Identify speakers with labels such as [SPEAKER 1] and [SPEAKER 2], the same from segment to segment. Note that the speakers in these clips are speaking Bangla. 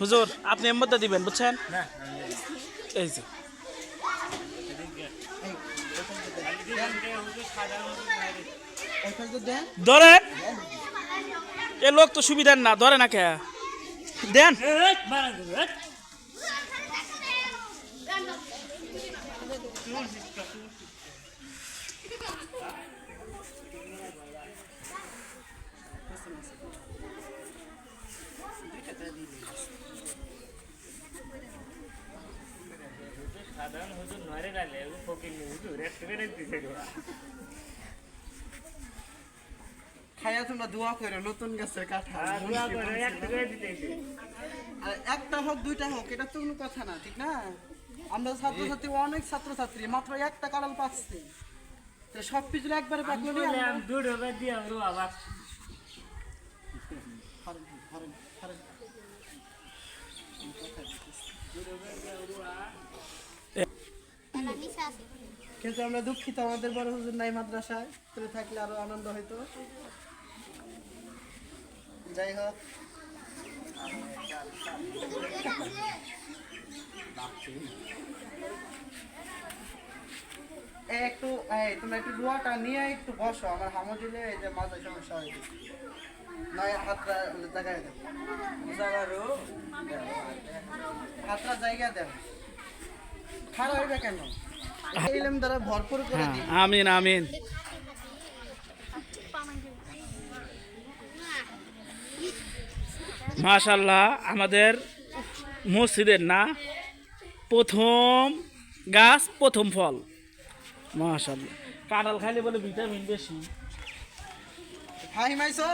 [SPEAKER 1] হুজুর আপনি মধ্যে দিবেন বুঝছেন? এই যে। ধরেন এ লোক তো সুবিধার না ধরে না কে? দেন।
[SPEAKER 2] সাধারণ হুজুর নরে গালে ফকির হুজুর একটু দিছে
[SPEAKER 3] খাইয়া তোমরা দোয়া করো নতুন গাছের
[SPEAKER 2] দোয়া করে একটু করে দিতেছে
[SPEAKER 3] একটা হোক দুইটা হোক এটা তো কোনো কথা না ঠিক না? আমরা ছাত্রছাত্রী অনেক ছাত্রছাত্রী মাত্র একটা কাঁঠাল পাচ্ছি। তো সব কিছু একবারে পাকলো নি
[SPEAKER 2] বললাম দুটো বাদ দিয়ে আমরা আবার
[SPEAKER 3] কিন্তু আমরা দুঃখিত, আমাদের বড় হুজুর নাই মাদ্রাসায়। তুমি থাকলে আরও আনন্দ হইতো। যাই হোক। একটু, এই তুমি একটু দোয়াটা নিয়ে একটু বসো, আমার হামো দিলে এই যে মাথায় সমস্যা হয়েছে নয়, হাতটা জায়গায় দেবো। হাতটা জায়গা দেবো। খারাপ হইবে কেন? ভরপুর করে
[SPEAKER 1] হ্যাঁ আমিন আমিন। মাশাল্লাহ আমাদের মসজিদের না প্রথম গাছ প্রথম ফল। মাশাল্লাহ কাঁঠাল খাইলে বলে ভিটামিন বেশি।
[SPEAKER 3] মাইছো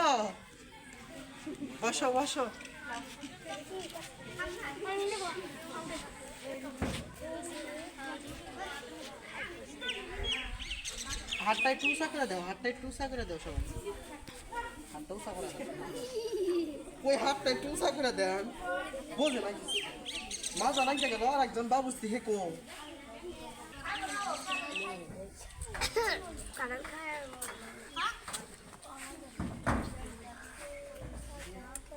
[SPEAKER 3] বসো বসো। হাতটা একটু উঁচা করে দাও হাতটা একটু উঁচা করে দাও সবাই। হাতটা উঁচা করে দাও। ওই হাতটা একটু উঁচা করে দেন? বোঝে না মা জানাই থেকে দাও আর একজন বাবু হে কম।
[SPEAKER 4] কারণ